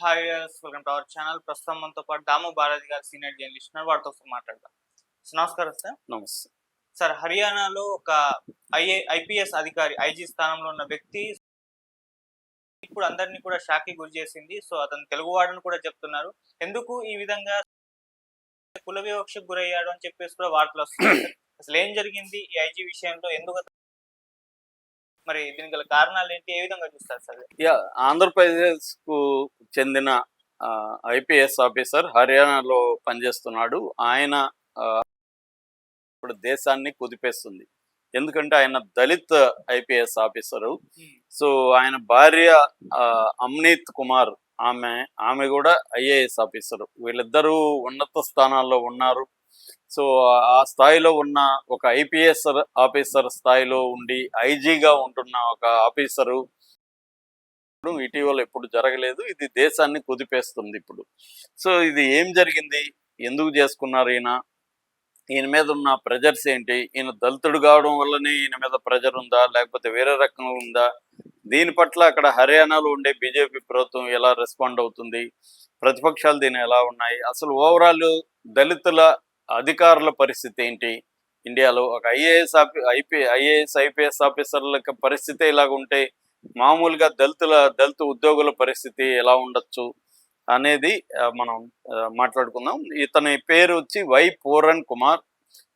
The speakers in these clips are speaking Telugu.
Hi welcome to our channel. ప్రస్తుతం మనతో పాటు దాము బాలాజీ గారు సీనియర్ జర్నలిస్ట్ వారితో ఒకసారి మాట్లాడదాం. నమస్కారం సార్. నమస్తే. సార్ హర్యానాలో ఒక ఐఏ ఐపీఎస్ అధికారి ఐజీ స్థానంలో ఉన్న వ్యక్తి ఇప్పుడు అందరినీ కూడా షాక్కి గురి చేసింది. సో అతను తెలుగువాడని కూడా చెప్తున్నారు. ఎందుకు ఈ విధంగా కుల వివక్షకు గురయ్యాడు అని చెప్పేసి కూడా వార్తలు వస్తున్నాయి. అసలు ఏం జరిగింది? ఈ ఐజీ విషయంలో ఎందుకు మరి దీనికి గల కారణాలు ఏంటి? ఏ విధంగా చూస్తారు సార్? యా ఆంధ్రప్రదేశ్కు చెందిన ఐపీఎస్ ఆఫీసర్ హర్యానాలో పనిచేస్తున్నాడు. ఆయన ఇప్పుడు దేశాన్ని కుదిపేస్తుంది. ఎందుకంటే ఆయన దళిత్ ఐపీఎస్ ఆఫీసరు. సో ఆయన భార్య అమ్నీత్ కుమార్ ఆమె ఆమె కూడా ఐఏఎస్ ఆఫీసర్. వీళ్ళిద్దరూ ఉన్నత స్థానాల్లో ఉన్నారు. సో ఆ స్థాయిలో ఉన్న ఒక ఐపీఎస్ ఆఫీసర్ స్థాయిలో ఉండి ఐజీగా ఉంటున్న ఒక ఆఫీసరు ఇటీవల ఎప్పుడు జరగలేదు. ఇది దేశాన్ని కుదిపేస్తుంది ఇప్పుడు. సో ఇది ఏం జరిగింది? ఎందుకు చేసుకున్నారు ఈయన? ఈయన మీద ఉన్న ప్రెజర్స్ ఏంటి? ఈయన దళితుడు కావడం వల్లనే ఈయన మీద ప్రెజర్ ఉందా? లేకపోతే వేరే రకంగా ఉందా? దీని పట్ల అక్కడ హర్యానాలో ఉండే బీజేపీ ప్రభుత్వం ఎలా రెస్పాండ్ అవుతుంది? ప్రతిపక్షాలు దీని ఎలా ఉన్నాయి? అసలు ఓవరాల్ దళితుల అధికారుల పరిస్థితి ఏంటి? ఇండియాలో ఒక ఐఏఎస్ ఆఫీ ఐపీ ఐఏఎస్ ఐపీఎస్ ఆఫీసర్ల పరిస్థితి ఇలాగ ఉంటే మామూలుగా దళితుల దళిత ఉద్యోగుల పరిస్థితి ఎలా ఉండొచ్చు అనేది మనం మాట్లాడుకుందాం. ఇతని పేరు వచ్చి వై పూరన్ కుమార్.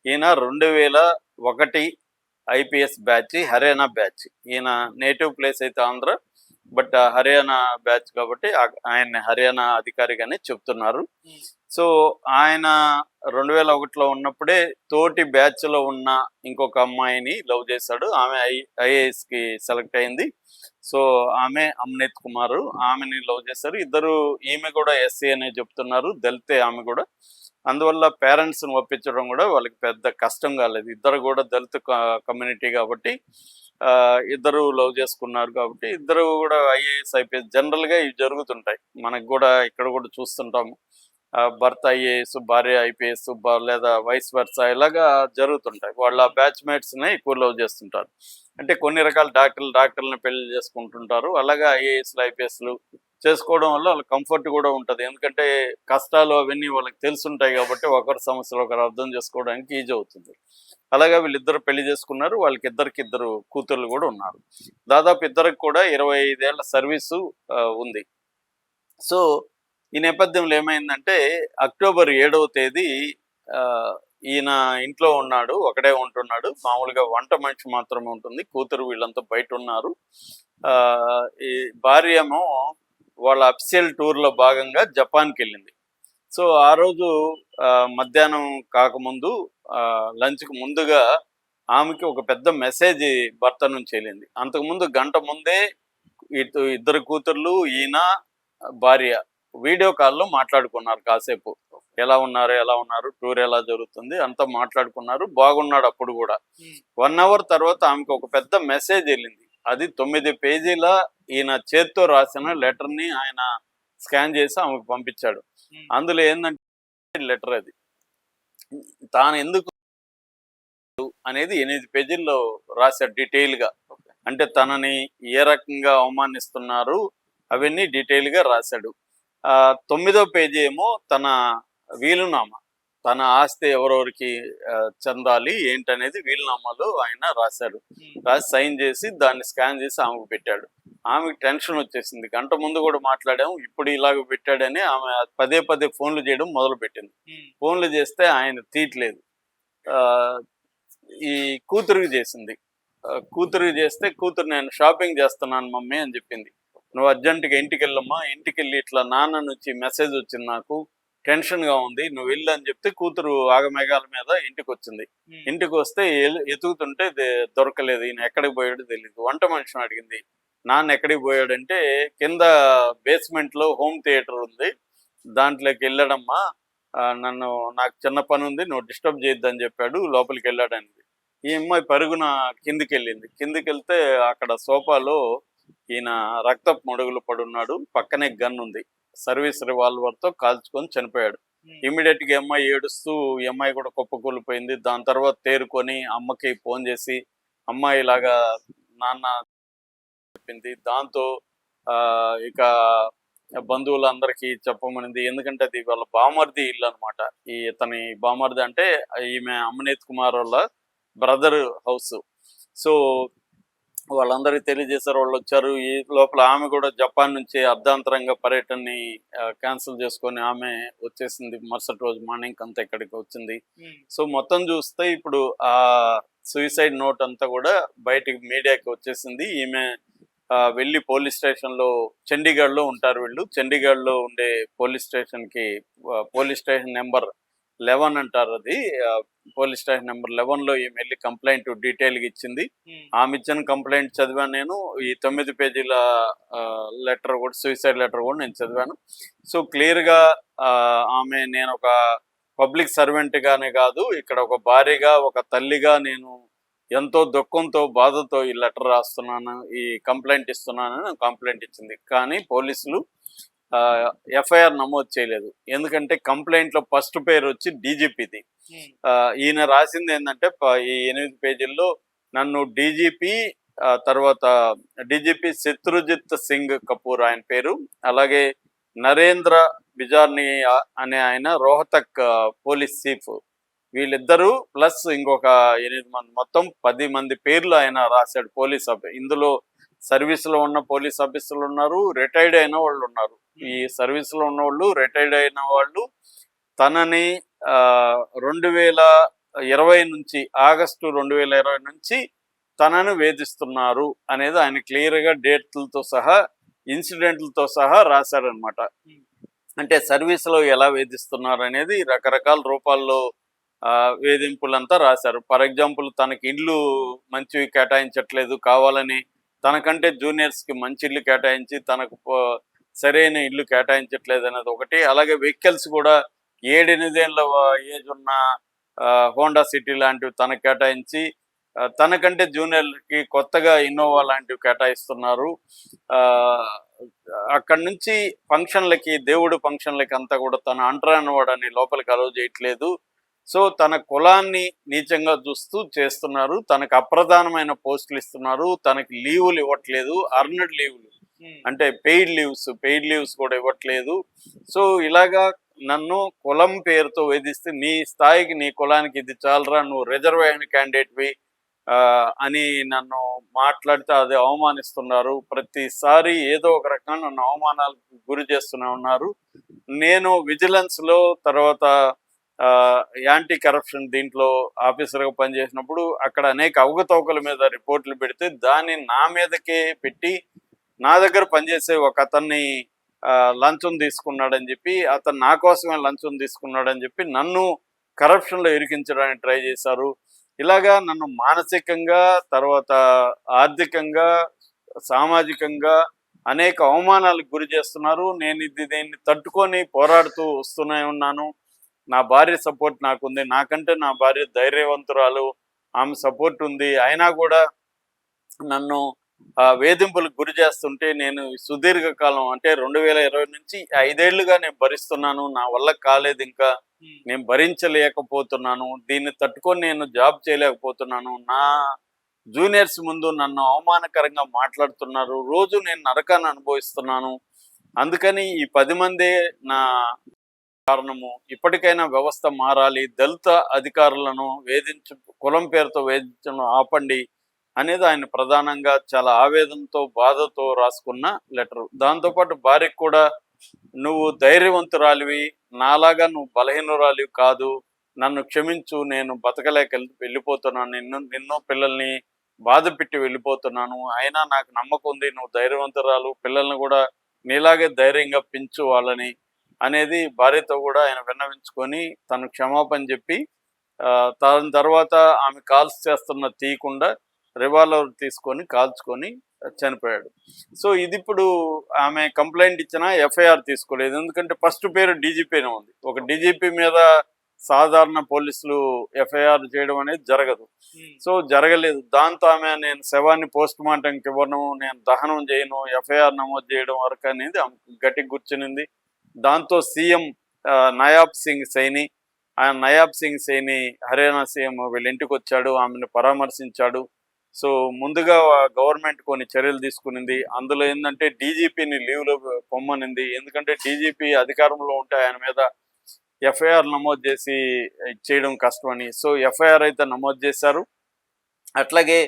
ఈయన రెండు వేల ఒకటి ఐపీఎస్ బ్యాచ్ హర్యానా బ్యాచ్. ఈయన నేటివ్ ప్లేస్ అయితే ఆంధ్ర బట్ హర్యానా బ్యాచ్ కాబట్టి ఆ- ఆయన్ని హర్యానా అధికారిగానే చెప్తున్నారు. సో ఆయన రెండు వేల ఒకటిలో ఉన్నప్పుడే తోటి బ్యాచ్లో ఉన్న ఇంకొక అమ్మాయిని లవ్ చేశాడు. ఆమె ఐ ఐఏఎస్కి సెలెక్ట్ అయింది. సో ఆమె అమ్నేత్ కుమార్ ఆమెని లవ్ చేశారు. ఇద్దరు ఈమె కూడా ఎస్సీ అనే చెప్తున్నారు. దళితే ఆమె కూడా. అందువల్ల పేరెంట్స్ని ఒప్పించడం కూడా వాళ్ళకి పెద్ద కష్టం కాలేదు. ఇద్దరు కూడా దళిత కమ్యూనిటీ కాబట్టి ఆ, ఇద్దరు లవ్ చేసుకున్నారు కాబట్టి ఇద్దరు కూడా ఐఏఎస్ ఐపీఎస్ జనరల్గా ఇవి జరుగుతుంటాయి. మనకు కూడా ఇక్కడ కూడా చూస్తుంటాము. భర్త ఐఏఎస్ భార్య ఐపీఎస్ లేదా వైస్ వర్స ఇలాగా జరుగుతుంటాయి. వాళ్ళ బ్యాచ్మేట్స్ని ఎక్కువ లవ్ చేస్తుంటారు. అంటే కొన్ని రకాల డాక్టర్లు డాక్టర్లను పెళ్ళి చేసుకుంటుంటారు. అలాగే ఐఏఎస్లు ఐపీఎస్లు చేసుకోవడం వల్ల వాళ్ళకి కంఫర్ట్ కూడా ఉంటుంది. ఎందుకంటే కష్టాలు అవన్నీ వాళ్ళకి తెలుసుంటాయి కాబట్టి ఒకరి సమస్యలు ఒకరు అర్థం చేసుకోవడానికి ఈజీ అవుతుంది. అలాగే వీళ్ళిద్దరు పెళ్ళి చేసుకున్నారు. వాళ్ళకి ఇద్దరికి ఇద్దరు కూతుర్లు కూడా ఉన్నారు. దాదాపు ఇద్దరికి కూడా ఇరవై ఐదేళ్ళ సర్వీసు ఆ, ఉంది. సో ఈ నేపథ్యంలో ఏమైందంటే అక్టోబర్ ఏడవ తేదీ ఆ, ఈయన ఇంట్లో ఉన్నాడు ఒకడే ఉంటున్నాడు. మామూలుగా వంట మనిషి మాత్రమే ఉంటుంది. కూతురు వీళ్ళంతా బయట ఉన్నారు. ఆ, ఈ భార్య ఏమో వాళ్ళ అఫిషియల్ టూర్లో భాగంగా జపాన్కి వెళ్ళింది. సో ఆ రోజు ఆ, మధ్యాహ్నం కాకముందు ఆ, లంచ్కి ముందుగా ఆమెకి ఒక పెద్ద మెసేజ్ భర్త నుంచి వెళ్ళింది. అంతకుముందు గంట ముందే ఇద్దరు కూతుర్లు ఈయన భార్య వీడియో కాల్లో మాట్లాడుకున్నారు కాసేపు. ఎలా ఉన్నారు ఎలా ఉన్నారు టూర్ ఎలా జరుగుతుంది అంతా మాట్లాడుకున్నారు బాగున్నాడు అప్పుడు కూడా. వన్ అవర్ తర్వాత ఆమెకు ఒక పెద్ద మెసేజ్ వెళ్ళింది. అది తొమ్మిది పేజీల ఈయన చేత్తో రాసిన లెటర్ని ఆయన స్కాన్ చేసి ఆమెకు పంపించాడు. అందులో ఏంటంటే లెటర్ అది. తాను ఎందుకు అనేది ఎనిమిది పేజీల్లో రాశాడు డీటెయిల్గా అంటే తనని ఏ రకంగా అవమానిస్తున్నారు అవన్నీ డీటెయిల్గా రాశాడు. తొమ్మిదో పేజీ ఏమో తన వీలునామా. తన ఆస్తి ఎవరెవరికి చెందాలి ఏంటనేది వీలునామాలో ఆయన రాశాడు రాసి సైన్ చేసి దాన్ని స్కాన్ చేసి ఆమెకు పెట్టాడు. ఆమెకు టెన్షన్ వచ్చేసింది. గంట ముందు కూడా మాట్లాడాము. ఇప్పుడు ఇలాగ పెట్టాడని ఆమె పదే పదే ఫోన్లు చేయడం మొదలు పెట్టింది ఫోన్లు చేస్తే ఆయన తీయట్లేదు. ఆ, ఈ కూతురికి చేసింది. కూతురికి చేస్తే కూతురు నేను షాపింగ్ చేస్తున్నాను మమ్మీ అని చెప్పింది. నువ్వు అర్జెంటుగా ఇంటికి వెళ్ళమ్మా ఇంటికి వెళ్ళి ఇట్లా నాన్న నుంచి మెసేజ్ వచ్చింది నాకు. టెన్షన్గా ఉంది. నువ్వు వెళ్ళు అని చెప్తే కూతురు ఆగమేఘాల మీద ఇంటికి వచ్చింది ఇంటికి వస్తే ఎతుకుతుంటే దొరకలేదు. ఈయన ఎక్కడికి పోయాడో తెలియదు వంట మనిషిని అడిగింది. నాన్న ఎక్కడికి పోయాడంటే కింద బేస్మెంట్లో హోమ్ థియేటర్ ఉంది. దాంట్లోకి వెళ్ళాడమ్మా. నన్ను నాకు చిన్న పని ఉంది. నువ్వు డిస్టర్బ్ చేయొద్దని చెప్పాడు. లోపలికి వెళ్ళాడని. ఈ అమ్మాయి పరుగున కిందికి వెళ్ళింది కిందికి వెళ్తే అక్కడ సోఫాలో ఈయన రక్తపు మడుగులు పడున్నాడు. పక్కనే గన్ ఉంది. సర్వీస్ రివాల్వర్తో కాల్చుకొని చనిపోయాడు. ఇమీడియట్గా అమ్మాయి ఏడుస్తూ ఈ అమ్మాయి కూడా కుప్పకూలిపోయింది. దాని తర్వాత తేరుకొని అమ్మకి ఫోన్ చేసి అమ్మాయి ఇలాగా నాన్న చెప్పింది. దాంతో ఆ, ఇక బంధువులందరికీ చెప్పమనింది. ఎందుకంటే అది వాళ్ళ బామర్ది ఇల్లు అనమాట ఈ ఇతని బామర్ది అంటే ఈమె అమనీత్ కుమార్ వాళ్ళ బ్రదర్ హౌస్. సో వాళ్ళందరికీ తెలియజేశారు. వాళ్ళు వచ్చారు. ఈ లోపల ఆమె కూడా జపాన్ నుంచి అర్ధాంతరంగా పర్యటనని క్యాన్సిల్ చేసుకొని ఆమె వచ్చేసింది. మరుసటి రోజు మార్నింగ్ అంతా ఇక్కడికి వచ్చింది. సో మొత్తం చూస్తే ఇప్పుడు ఆ సూసైడ్ నోట్ అంతా కూడా బయటికి మీడియాకి వచ్చేసింది. ఈమె వెళ్ళి పోలీస్ స్టేషన్లో చండీగఢ్లో ఉంటారు వీళ్ళు. చండీగఢ్లో ఉండే పోలీస్ స్టేషన్కి ఆ, పోలీస్ స్టేషన్ నెంబర్ లెవెన్ అంటారు అది. పోలీస్ స్టేషన్ నెంబర్ లెవెన్లో ఈమె వెళ్ళి కంప్లైంట్ డీటెయిల్గా ఇచ్చింది ఆమె ఇచ్చిన కంప్లైంట్ చదివాను నేను. ఈ తొమ్మిది పేజీల లెటర్ కూడా సూసైడ్ లెటర్ కూడా నేను చదివాను. సో క్లియర్గా ఆమె నేను ఒక పబ్లిక్ సర్వెంట్ గానే కాదు ఇక్కడ ఒక భార్యగా ఒక తల్లిగా నేను ఎంతో దుఃఖంతో బాధతో ఈ లెటర్ రాస్తున్నాను ఈ కంప్లైంట్ ఇస్తున్నానని కంప్లైంట్ ఇచ్చింది. కానీ పోలీసులు ఎఫ్ఐఆర్ నమోదు చేయలేదు. ఎందుకంటే కంప్లైంట్లో ఫస్ట్ పేరు వచ్చి డీజీపీది. ఈయన రాసింది ఏంటంటే ఈ ఎనిమిది పేజీల్లో నన్ను డీజీపీ తర్వాత డీజీపీ శత్రుజిత్ సింగ్ కపూర్ ఆయన పేరు అలాగే నరేంద్ర బిజార్ని అనే ఆయన రోహతక్ పోలీస్ చీఫ్ వీళ్ళిద్దరూ ప్లస్ ఇంకొక ఎనిమిది మంది మొత్తం పది మంది పేర్లు ఆయన రాశాడు పోలీస్ ఇందులో సర్వీస్లో ఉన్న పోలీస్ ఆఫీసర్లు ఉన్నారు రిటైర్డ్ అయిన వాళ్ళు ఉన్నారు. ఈ సర్వీస్లో ఉన్న వాళ్ళు రిటైర్డ్ అయిన వాళ్ళు తనని ఆ, రెండు వేల ఇరవై నుంచి ఆగస్టు రెండు వేల ఇరవై నుంచి తనను వేధిస్తున్నారు అనేది ఆయన క్లియర్గా డేట్లతో సహా ఇన్సిడెంట్లతో సహా రాశారనమాట అంటే సర్వీస్లో ఎలా వేధిస్తున్నారు అనేది రకరకాల రూపాల్లో వేధింపులంతా రాశారు. ఫర్ ఎగ్జాంపుల్ తనకి ఇల్లు మంచివి కేటాయించట్లేదు కావాలని తనకంటే జూనియర్స్కి మంచి ఇల్లు కేటాయించి తనకు సరైన ఇల్లు కేటాయించట్లేదు అనేది ఒకటి. అలాగే వెహికల్స్ కూడా ఏడెనిమిదేళ్ళ ఏజ్ ఉన్న ఆ, హోండా సిటీ లాంటివి తనకు కేటాయించి తనకంటే జూనియర్కి కొత్తగా ఇన్నోవా లాంటివి కేటాయిస్తున్నారు. ఆ, అక్కడి నుంచి ఫంక్షన్లకి దేవుడు ఫంక్షన్లకి అంతా కూడా తన అంటరానివాడని లోపలికి అలవ్ చేయట్లేదు. సో తన కులాన్ని నీచంగా చూస్తూ చేస్తున్నారు. తనకు అప్రధానమైన పోస్టులు ఇస్తున్నారు. తనకి లీవులు ఇవ్వట్లేదు. అర్నడ్ లీవులు. అంటే పెయిడ్ లీవ్స్. పెయిడ్ లీవ్స్ కూడా ఇవ్వట్లేదు. సో ఇలాగా నన్ను కులం పేరుతో వేధిస్తే నీ స్థాయికి నీ కులానికి ఇది చాలరా? నువ్వు రిజర్వేషన్ క్యాండిడేట్వి అని నన్ను మాట్లాడితే అది అవమానిస్తున్నారు. ప్రతిసారి ఏదో ఒక రకంగా నన్ను అవమానాలకు గురి చేస్తూనే ఉన్నారు. నేను విజిలెన్స్లో తర్వాత యాంటీ కరప్షన్ దీంట్లో ఆఫీసర్గా పనిచేసినప్పుడు అక్కడ అనేక అవకతవకల మీద రిపోర్ట్లు పెడితే దాన్ని నా మీదకే పెట్టి నా దగ్గర పనిచేసే ఒక అతన్ని ఆ, లంచం తీసుకున్నాడని చెప్పి అతను నా కోసమే లంచం తీసుకున్నాడని చెప్పి నన్ను కరప్షన్లో ఇరికించడానికి ట్రై చేశారు. ఇలాగా నన్ను మానసికంగా తర్వాత ఆర్థికంగా సామాజికంగా అనేక అవమానాలకు గురి చేస్తున్నారు. నేను ఇది దీన్ని తట్టుకొని పోరాడుతూ వస్తూనే ఉన్నాను. నా భార్య సపోర్ట్ నాకుంది. నాకంటే నా భార్య ధైర్యవంతురాలు. ఆమె సపోర్ట్ ఉంది. అయినా కూడా నన్ను ఆ, వేధింపులకు గురి చేస్తుంటే నేను సుదీర్ఘకాలం అంటే రెండు వేల ఇరవై నుంచి ఐదేళ్ళుగా నేను భరిస్తున్నాను. నా వల్ల కాలేదు ఇంకా. నేను భరించలేకపోతున్నాను. దీన్ని తట్టుకొని నేను జాబ్ చేయలేకపోతున్నాను. నా జూనియర్స్ ముందు నన్ను అవమానకరంగా మాట్లాడుతున్నారు. రోజు నేను నరకాన్ని అనుభవిస్తున్నాను. అందుకని ఈ పది మందే నా కారణము. ఇప్పటికైనా వ్యవస్థ మారాలి. దళిత అధికారులను వేధించు కులం పేరుతో వేధించడం ఆపండి అనేది ఆయన ప్రధానంగా చాలా ఆవేదనతో బాధతో రాసుకున్న లెటర్. దాంతోపాటు భార్యకు కూడా నువ్వు ధైర్యవంతురాలివి. నాలాగా నువ్వు బలహీనురాలివి కాదు. నన్ను క్షమించు. నేను బతకలేక వెళ్ళిపోతున్నాను. నిన్ను నిన్ను పిల్లల్ని బాధ పెట్టి వెళ్ళిపోతున్నాను. అయినా నాకు నమ్మకం ఉంది. నువ్వు ధైర్యవంతురాలు. పిల్లల్ని కూడా నీలాగే ధైర్యంగా పెంచు వాళ్ళని. అనేది భార్యతో కూడా ఆయన విన్నవించుకొని తను క్షమాపణ చెప్పి ఆ, దాని తర్వాత ఆమె కాల్స్ చేస్తున్న తీయకుండా రివాల్వర్ తీసుకొని కాల్చుకొని చనిపోయాడు. సో ఇది ఇప్పుడు ఆమె కంప్లైంట్ ఇచ్చినా ఎఫ్ఐఆర్ తీసుకోలేదు. ఎందుకంటే ఫస్ట్ పేరు డీజీపీనే ఉంది. ఒక డీజీపీ మీద సాధారణ పోలీసులు ఎఫ్ఐఆర్ చేయడం అనేది జరగదు. సో జరగలేదు. దాంతో ఆమె నేను శవాన్ని పోస్ట్ మార్టంకి ఇవ్వను నేను దహనం చేయను ఎఫ్ఐఆర్ నమోదు చేయడం వరకు అనేది ఆమె గట్టి కూర్చునింది దాంతో సీఎం ఆ, నయాబ్ సింగ్ సైని ఆయన నయాబ్ సింగ్ సైని హర్యానా సీఎం వీళ్ళ ఇంటికి వచ్చాడు ఆమెను పరామర్శించాడు. సో ముందుగా గవర్నమెంట్ కొన్ని చర్యలు తీసుకునింది. అందులో ఏంటంటే డీజీపీని లీవ్లో పొమ్మనింది. ఎందుకంటే డీజీపీ అధికారంలో ఉంటే ఆయన మీద ఎఫ్ఐఆర్ నమోదు చేసి చేయడం కష్టమని. సో ఎఫ్ఐఆర్ అయితే నమోదు చేశారు. అట్లాగే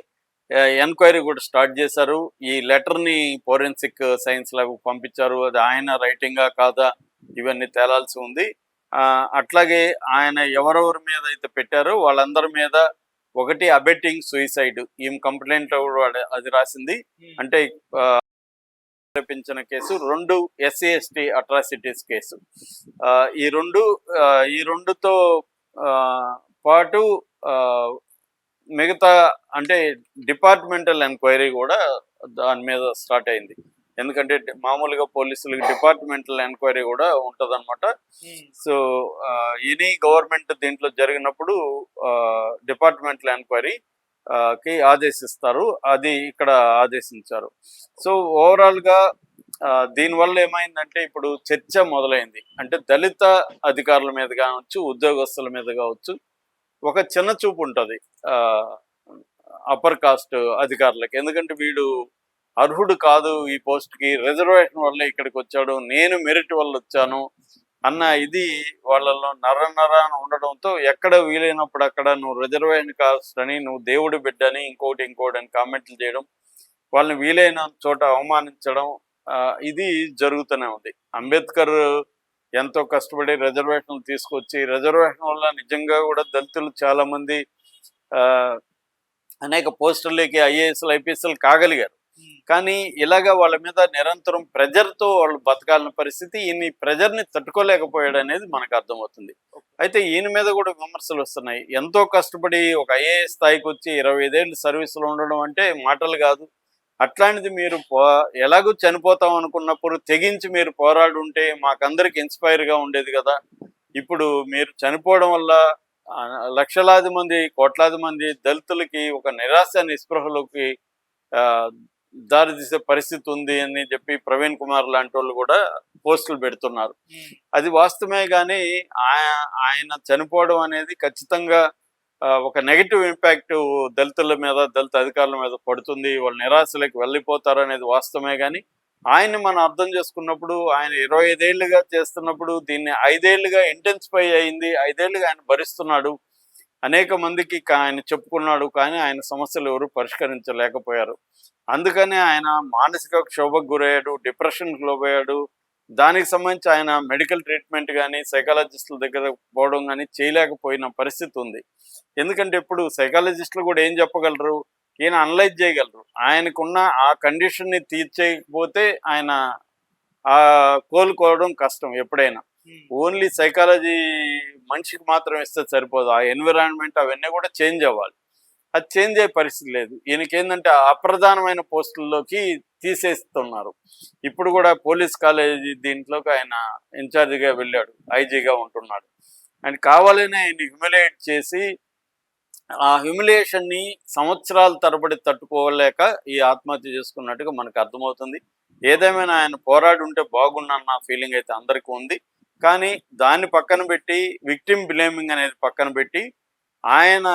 ఎంక్వైరీ కూడా స్టార్ట్ చేశారు. ఈ లెటర్ని ఫోరెన్సిక్ సైన్స్ ల్యాబ్ పంపించారు. అది ఆయన రైటింగా కాదా ఇవన్నీ తేలాల్సి ఉంది. ఆ, అట్లాగే ఆయన ఎవరెవరి మీద అయితే పెట్టారో వాళ్ళందరి మీద ఒకటి అబెట్టింగ్ సూసైడ్ ఈమె కంప్లైంట్ అది రాసింది. అంటే ఆ, ఆరోపించిన కేసు రెండు ఎస్సీ ఎస్టీ అట్రాసిటీస్ కేసు. ఆ, ఈ రెండు ఈ రెండుతో ఆ, పాటు ఆ, మిగతా అంటే డిపార్ట్మెంటల్ ఎంక్వైరీ కూడా దాని మీద స్టార్ట్ అయింది. ఎందుకంటే మామూలుగా పోలీసులకి డిపార్ట్మెంటల్ ఎంక్వైరీ కూడా ఉంటదన్నమాట. సో ఎనీ గవర్నమెంట్ దీంట్లో జరిగినప్పుడు డిపార్ట్మెంటల్ ఎంక్వైరీ కి ఆదేశిస్తారు. అది ఇక్కడ ఆదేశించారు. సో ఓవరాల్గా ఆ, దీనివల్ల ఏమైందంటే ఇప్పుడు చర్చ మొదలైంది. అంటే దళిత అధికారుల మీద కావచ్చు ఉద్యోగస్తుల మీద కావచ్చు ఒక చిన్న చూపు ఉంటుంది అప్పర్ కాస్ట్ అధికారులకి. ఎందుకంటే వీడు అర్హుడు కాదు ఈ పోస్ట్కి రిజర్వేషన్ వల్ల ఇక్కడికి వచ్చాడు. నేను మెరిట్ వల్ల వచ్చాను అన్న ఇది వాళ్ళలో నర నరాన ఉండడంతో ఎక్కడ వీలైనప్పుడు అక్కడ నువ్వు రిజర్వేషన్ కాస్ట్ అని నువ్వు దేవుడి బిడ్డని ఇంకోటి ఇంకోటి అని కామెంట్లు చేయడం వాళ్ళని వీలైన చోట అవమానించడం ఆ, ఇది జరుగుతూనే ఉంది. అంబేద్కర్ ఎంతో కష్టపడి రిజర్వేషన్లు తీసుకొచ్చి రిజర్వేషన్ వల్ల నిజంగా కూడా దళితులు చాలా మంది అనేక పోస్టులకి ఐఏఎస్లు ఐపీఎస్లు కాగలిగారు. కానీ ఇలాగ వాళ్ళ మీద నిరంతరం ప్రెజర్తో వాళ్ళు బతకాలని పరిస్థితి ఈయన ప్రెజర్ని తట్టుకోలేకపోయాడు అనేది మనకు అర్థమవుతుంది. అయితే ఈయన మీద కూడా విమర్శలు వస్తున్నాయి. ఎంతో కష్టపడి ఒక ఐఏఎస్ స్థాయికి వచ్చి ఇరవై ఐదేళ్ళు సర్వీసులో ఉండడం అంటే మాటలు కాదు. అట్లాంటిది మీరు పో ఎలాగో చనిపోతాం అనుకున్నప్పుడు తెగించి మీరు పోరాడు ఉంటే మాకందరికి ఇన్స్పైర్గా ఉండేది కదా. ఇప్పుడు మీరు చనిపోవడం వల్ల లక్షలాది మంది కోట్లాది మంది దళితులకి ఒక నిరాశ నిస్పృహలోకి దారితీసే దారి తీసే పరిస్థితి ఉంది అని చెప్పి ప్రవీణ్ కుమార్ లాంటి వాళ్ళు కూడా పోస్టులు పెడుతున్నారు. అది వాస్తవమే కానీ ఆయ- ఆయన చనిపోవడం అనేది ఖచ్చితంగా ఒక నెగటివ్ ఇంపాక్ట్ దళితుల మీద దళిత అధికారుల మీద పడుతుంది. వాళ్ళు నిరాశలకు వెళ్ళిపోతారు అనేది వాస్తవమే కానీ ఆయన్ని మనం అర్థం చేసుకున్నప్పుడు ఆయన ఇరవై ఐదేళ్ళుగా చేస్తున్నప్పుడు దీన్ని ఐదేళ్ళుగా ఇంటెన్సిఫై అయింది ఐదేళ్ళుగా ఆయన భరిస్తున్నాడు. అనేక మందికి ఆయన చెప్పుకున్నాడు కానీ ఆయన సమస్యలు ఎవరు పరిష్కరించలేకపోయారు. అందుకనే ఆయన మానసిక క్షోభకు గురయ్యాడు డిప్రెషన్కి లోపోయాడు దానికి సంబంధించి ఆయన మెడికల్ ట్రీట్మెంట్ కానీ సైకాలజిస్టుల దగ్గర పోవడం కానీ చేయలేకపోయిన పరిస్థితి ఉంది. ఎందుకంటే ఇప్పుడు సైకాలజిస్టులు కూడా ఏం చెప్పగలరు? ఈయన అనలైజ్ చేయగలరు. ఆయనకున్న ఆ కండిషన్ని తీర్చేయకపోతే ఆయన ఆ కోలుకోవడం కష్టం ఎప్పుడైనా. ఓన్లీ సైకాలజీ మనిషికి మాత్రం ఇస్తే సరిపోదు. ఆ ఎన్విరాన్మెంట్ అవన్నీ కూడా చేంజ్ అవ్వాలి. అది చేంజ్ అయ్యే పరిస్థితి లేదు. ఈయనకి ఏంటంటే అప్రధానమైన పోస్టుల్లోకి తీసేస్తున్నారు. ఇప్పుడు కూడా పోలీస్ కాలేజీ దీంట్లోకి ఆయన ఇన్ఛార్జిగా వెళ్ళాడు. ఐజీగా ఉంటున్నాడు. ఆయన కావాలనే ఆయన హ్యూమిలేట్ చేసి ఆ హ్యూమిలేషన్ని సంవత్సరాల తరబడి తట్టుకోలేక ఈ ఆత్మహత్య చేసుకున్నట్టుగా మనకు అర్థమవుతుంది. ఏదేమైనా ఆయన పోరాడి ఉంటే బాగుండన్న ఫీలింగ్ అయితే అందరికీ ఉంది. కానీ దాన్ని పక్కన పెట్టి విక్టిమ్ బ్లేమింగ్ అనేది పక్కన పెట్టి ఆయన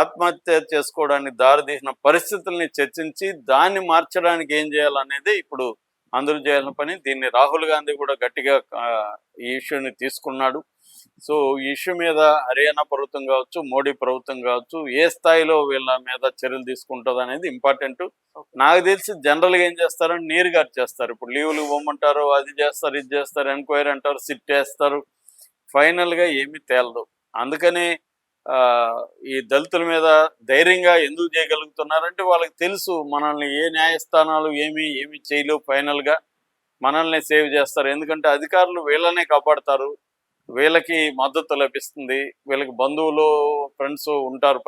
ఆత్మహత్య చేసుకోవడానికి దారితీసిన పరిస్థితుల్ని చర్చించి దాన్ని మార్చడానికి ఏం చేయాలనేది ఇప్పుడు అందరూ చేయాలని పని. దీన్ని రాహుల్ గాంధీ కూడా గట్టిగా ఈ ఇష్యూని తీసుకున్నాడు. సో ఈ ఇష్యూ మీద హర్యానా ప్రభుత్వం కావచ్చు మోడీ ప్రభుత్వం కావచ్చు ఏ స్థాయిలో వీళ్ళ మీద చర్యలు తీసుకుంటుంది అనేది ఇంపార్టెంట్. నాకు తెలిసి జనరల్గా ఏం చేస్తారంటే నీరు గారు చేస్తారు. ఇప్పుడు లీవులు ఇవ్వమంటారు అది చేస్తారు ఇది చేస్తారు ఎంక్వైరీ అంటారు సిట్ వేస్తారు. ఫైనల్గా ఏమీ తేలదు. అందుకనే ఆ, ఈ దళితుల మీద ధైర్యంగా ఎందుకు చేయగలుగుతున్నారంటే వాళ్ళకి తెలుసు మనల్ని ఏ న్యాయస్థానాలు ఏమి ఏమి చేయలేవు ఫైనల్గా. మనల్ని సేవ్ చేస్తారు. ఎందుకంటే అధికారులు వీళ్ళనే కాపాడతారు. వీళ్ళకి మద్దతు లభిస్తుంది. వీళ్ళకి బంధువులు ఫ్రెండ్స్ ఉంటారు పై